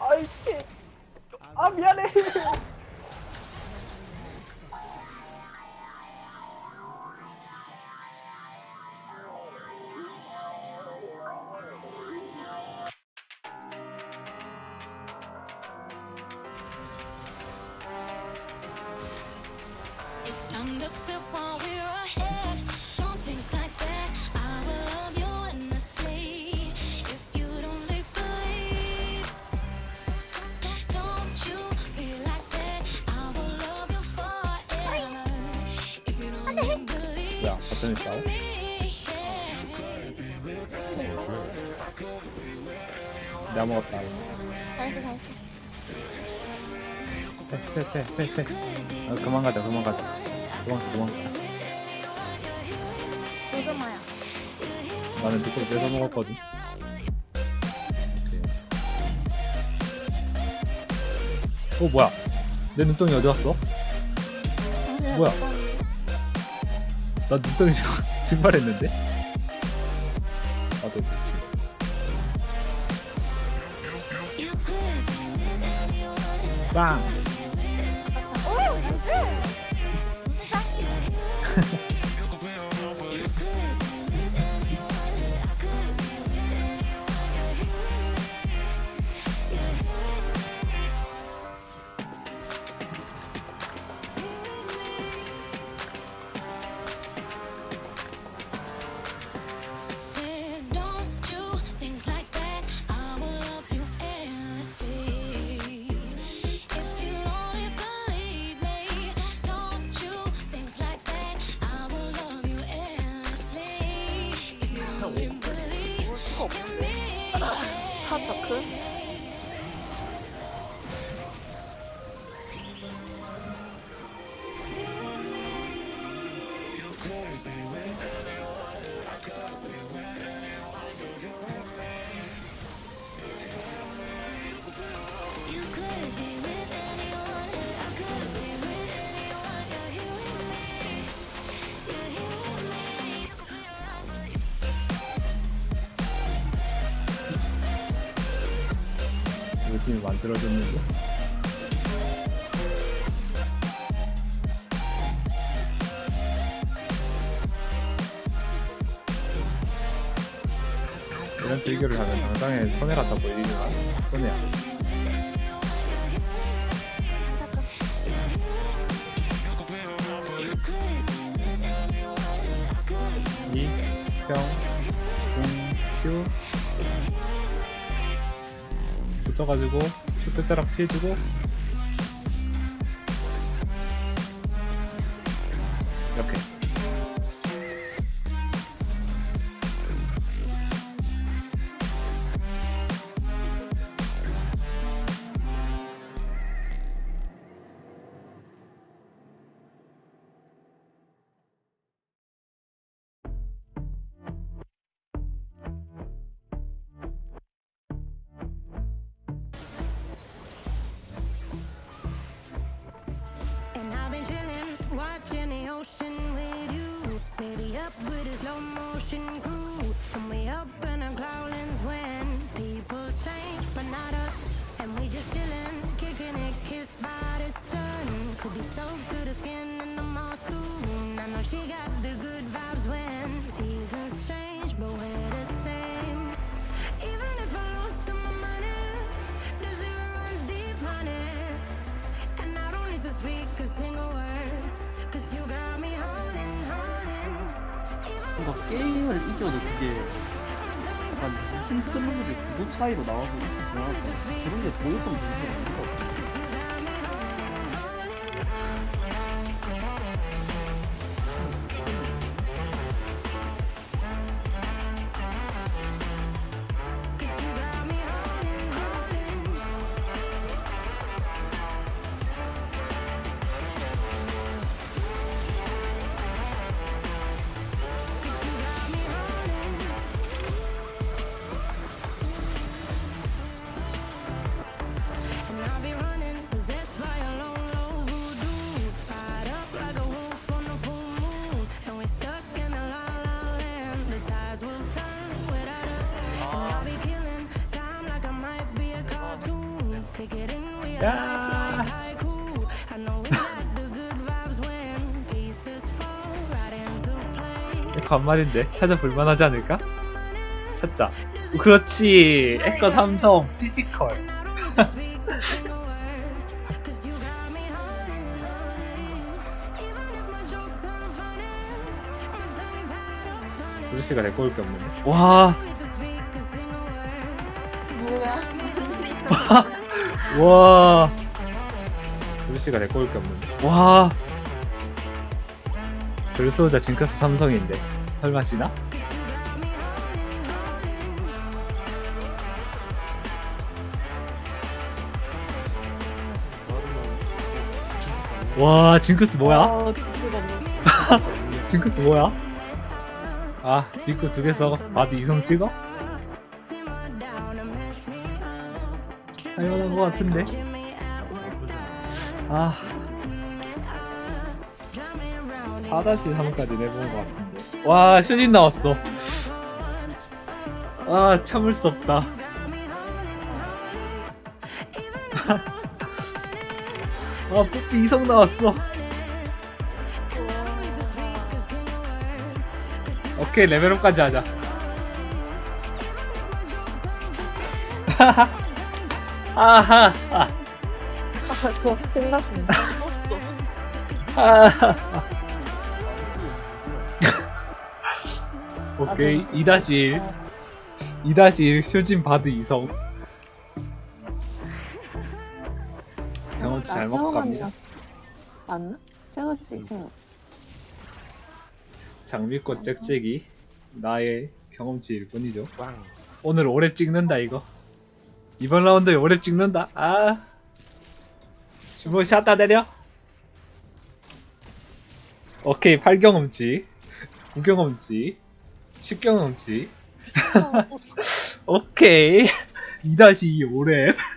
아이 아 미안해 me, 내가 먹었다. 잘했어 잘했어. 빼빼빼빼빼 아, 그만 가자 그만 가자. 도망가 도망가 조금마야. 나는 네 거를 뺏어 먹었거든. 어 뭐야? 내 눈덩이 어디 갔어? 당신은 뭐야? 어떤- 나 눈덩이 증발했는데? with anyone. 빵! 오무 Me. 핫토크 열심히 만들어줬는데. 이런 대결을 하면 당장에 손해 같아 보이지만 손해야 이, 평, 공, 큐 붙어가지고 끝자락 피해주고. 이렇게 slow motion 뭔가 게임을 이겨도 그게 약간 무슨 클럽들이 구도 차이로 나와서 이렇게 좋아하고 그런 게 보였던 분들이 아닌 것 같아요 한 마리인데 찾아볼만하지 않을까? 찾자. 그렇지. 에코 삼성 피지컬. 수루씨가 내거 올게 없는데. 와. 뭐야? 와. 수루씨가 내거 올게 없는데. 와. 별소자 징크스 삼성인데. 설마 지나? 와, 징크스 뭐야? 아, 진짜 없네. 징크스 뭐야? 아, 니꺼 두개 써. 바드 이성 찍어? 할만한 거 같은데. 아, Drive me around. 4-3까지 내본 거 같은데. 와, 슈진 나왔어. 아, 참을 수 없다. 아, 뽀삐 이성 나왔어. 오케이, 레벨업까지 하자. 아하, 아, 아, 저 생각났습니다. 아하. 오케이, 2-1. 2-1 슈진 바드 이성. 경험치 잘 먹고 갑니다. 맞나? 생각할 수 있어요. 장미꽃 짹짹이 나의 경험치일 뿐이죠. 오늘 오래 찍는다 이거. 이번 라운드에 오래 찍는다. 아. 주모 샷다 내려. 오케이 8경험치 9경험치 10경험치 오케이 2-2 오랩